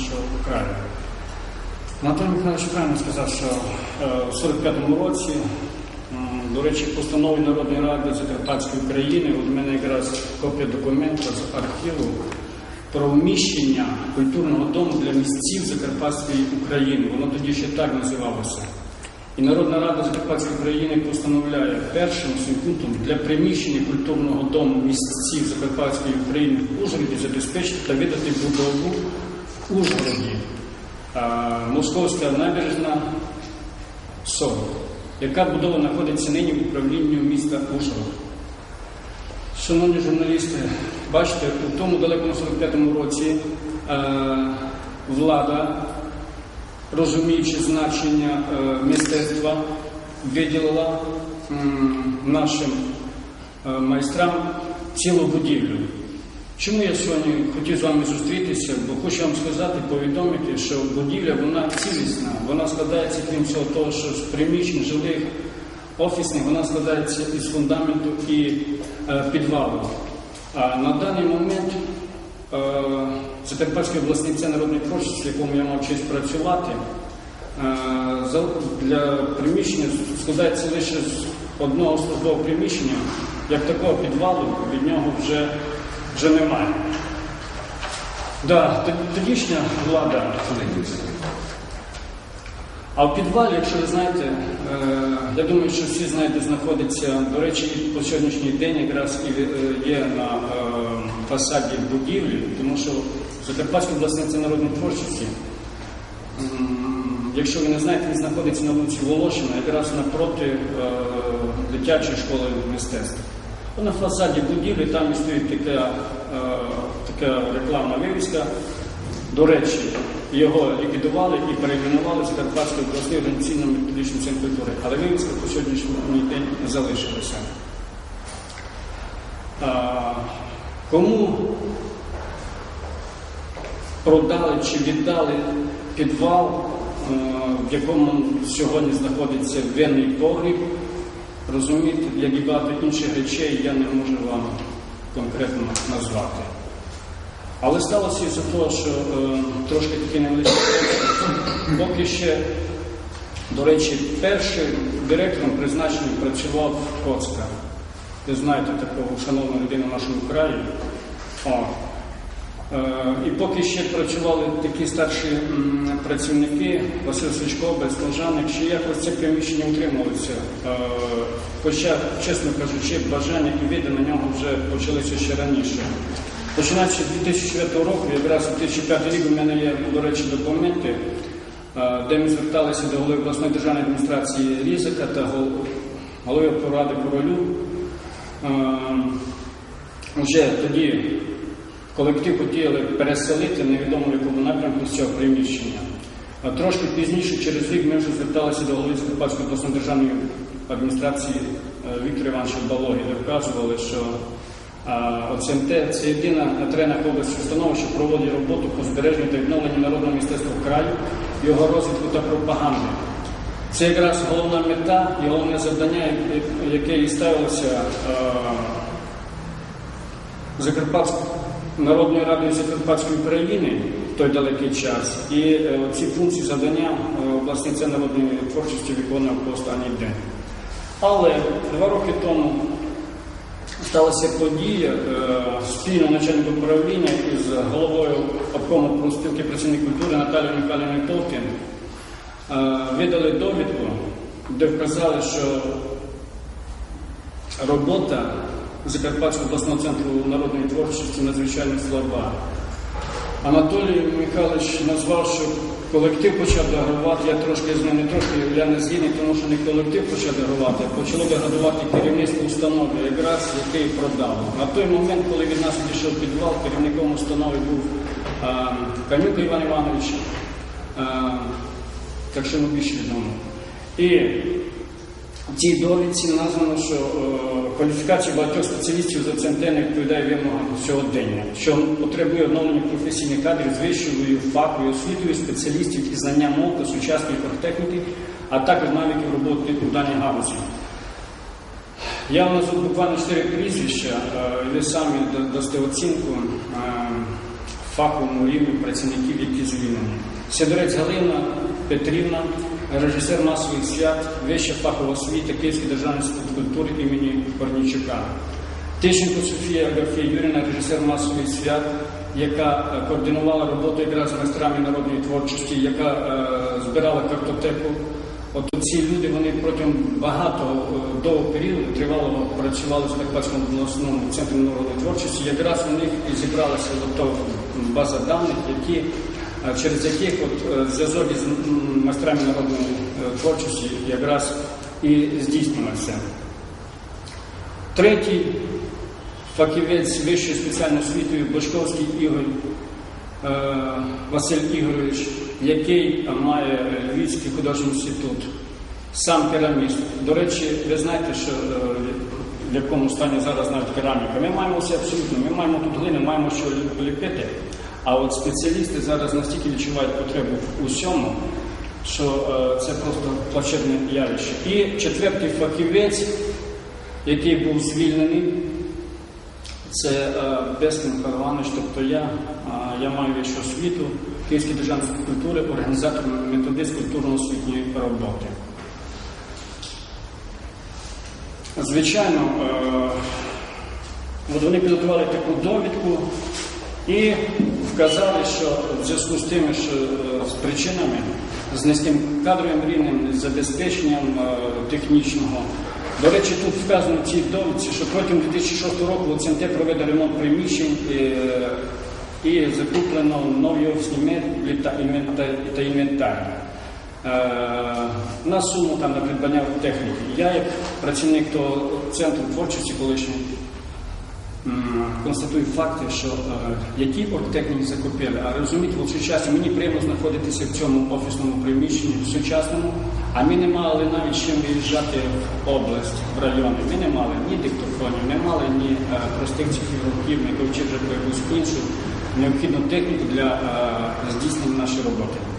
нашого краю. Анатолій Михайлович правильно сказав, що е, в 45-му році, до речі, постанови Народної ради Закарпатської України, от у мене якраз копія документу з архіву про вміщення культурного дому для місців Закарпатської України. Воно тоді ще так називалося. І Народна рада Закарпатської України постановляє першим пунктом для приміщення культурного дому місців Закарпатської України в Ужгороді забезпечити та видати будову Ужгороді. Московська набережна 40, яка будова знаходиться нині в управлінні міста Ужгород. Шановні журналісти, бачите, у тому далекому 45-му році влада, розуміючи значення мистецтва, виділила нашим майстрам цілу будівлю. Чому я сьогодні хотів з вами зустрітися? Бо хочу вам сказати, повідомити, що будівля вона цілісна, вона складається, крім всього того, що з приміщень жилих офісних, вона складається із фундаменту і е, підвалу. А на даний момент е, Закарпатський обласний центр народної творчості, в якому я мав честь працювати, е, для приміщення складається лише з одного службового приміщення, як такого підвалу від нього вже, вже немає. Да, тодішня влада а в підвалі, якщо ви знаєте, е, я думаю, що всі знаєте, знаходиться, до речі, по сьогоднішній день якраз і е, є на е, фасаді будівлі, тому що Закарпатський обласний центр народної творчості, якщо ви не знаєте, він знаходиться на вулиці Волошина, якраз напроти дитячої школи мистецтв. То На фасаді будівлі там і стоїть така, е, така рекламна вивіска. До речі, його ліквідували і перейменували Закарпатський обласний організаційно-методичний центр культури. Але вивіска по сьогоднішній день залишилася. А, кому продали чи віддали підвал, е, в якому сьогодні знаходиться винний погріб, розумієте, як і багато інших речей я не можу вам конкретно назвати. Але сталося із-за того, що е, трошки такий невеличкий поки ще, до речі, першим директором призначений працював Коцка. Ви знаєте такого шановну людину в нашому краї. О. Е, і поки ще працювали такі старші працівники, Василь Сичко, Безслужаник, ще якось це приміщення утримувалося. Е, хоча, чесно кажучи, бажання і види на нього вже почалися ще раніше. Починаючи з 2004 року, якраз у 2005 рік у мене є, до речі, документи, е, де ми зверталися до голови обласної державної адміністрації Різика та голови поради королю. Вже тоді колектив хотіли переселити невідомо в якому напрямку з цього приміщення. Трошки пізніше, через рік, ми вже зверталися до голови Закарпатської обласної державної адміністрації е, Віктора Івановича Балоги, де вказували, що ОЦМТ це єдина на теренах області установа, що проводить роботу по збереженню та відновленню народного мистецтва краю, його розвитку та пропаганди. Це якраз головна мета і головне завдання, яке- яке і ставилося е, Закарпатською Народною радою Закарпатської України в той далекий час. І е, ці функції завдання е, обласний центр народної творчості виконував по останній день. Але два роки тому сталася подія е, спільно начальник управління із головою обкому профспілки працівників культури Наталією Михайлівною Товкін е, видали довідку, де вказали, що робота Закарпатського обласного центру народної творчості надзвичайно слаба. Анатолій Михайлович назвав, що колектив почав деградувати, я трошки з ним трошки я не згідний, тому що не колектив почав деградувати, почало деградувати керівництво установи, якраз який продав. На той момент, коли від нас відійшов підвал, керівником установи був а, Канюка Іван Іванович, а, так що йому більше відомо. І цій довідці названо, що е, кваліфікація багатьох спеціалістів за ЦМТ не відповідає вимогам сьогодення, що потребує оновлення професійних кадрів з вищою фаховою освітою, спеціалістів і знання мов та сучасної техніки, а також навиків роботи у даній галузі. Я вам назву буквально чотири прізвища, е, ви самі дасте оцінку. Е, фаховому рівні працівників, які звільнені. Сидорець Галина Петрівна, режисер масових свят, вища фахова освіта Київський державний інститут культури імені Корнійчука. Тищенко Софія Агафія Юріна, режисер масових свят, яка е, координувала роботу якраз з майстрами народної творчості, яка е, збирала картотеку. От ці люди вони протягом багато е, довгого періоду тривало працювали в Закарпатському обласному центрі народної творчості. Якраз у них і зібралася база даних, які через яких от е, зв'язок із майстрами народної е, творчості якраз і здійснювався. Третій фахівець вищої спеціальної освіти Башковський Ігор е, Василь Ігорович, який має Львівський художній інститут, сам кераміст. До речі, ви знаєте, що в якому стані зараз навіть кераміка. Ми маємо все абсолютно, ми маємо тут глини, маємо що ліпити. А от спеціалісти зараз настільки відчувають потребу в усьому, що е, це просто плачевне явище. І четвертий фахівець, який був звільнений, це е, Бескін Михайло Іванович, тобто я, е, я маю вищу освіту, Київський державний культури, організатор методист культурно-освітньої роботи. Звичайно, е, от вони підготували таку довідку і вказали, що в зв'язку з тими, що е, з причинами, з низьким кадровим рівнем, забезпеченням е, технічного. До речі, тут вказано в цій довідці, що протягом 2006 року ЦНТ проведе ремонт приміщень е, і закуплено нові офісні меблі та інвентар. Та інвентар. На суму там на придбання техніки. Я, як працівник того центру творчості колишнього, констатую факти, що е, які оргтехніки закупили. А розумієте, от сучасно мені приємно знаходитися в цьому офісному приміщенні, в сучасному, а ми не мали навіть чим виїжджати в область, в райони. Ми не мали ні диктофонів, не мали ні е, простих цифровиків, не ковчив вже про якусь іншу необхідну техніку для е, здійснення нашої роботи.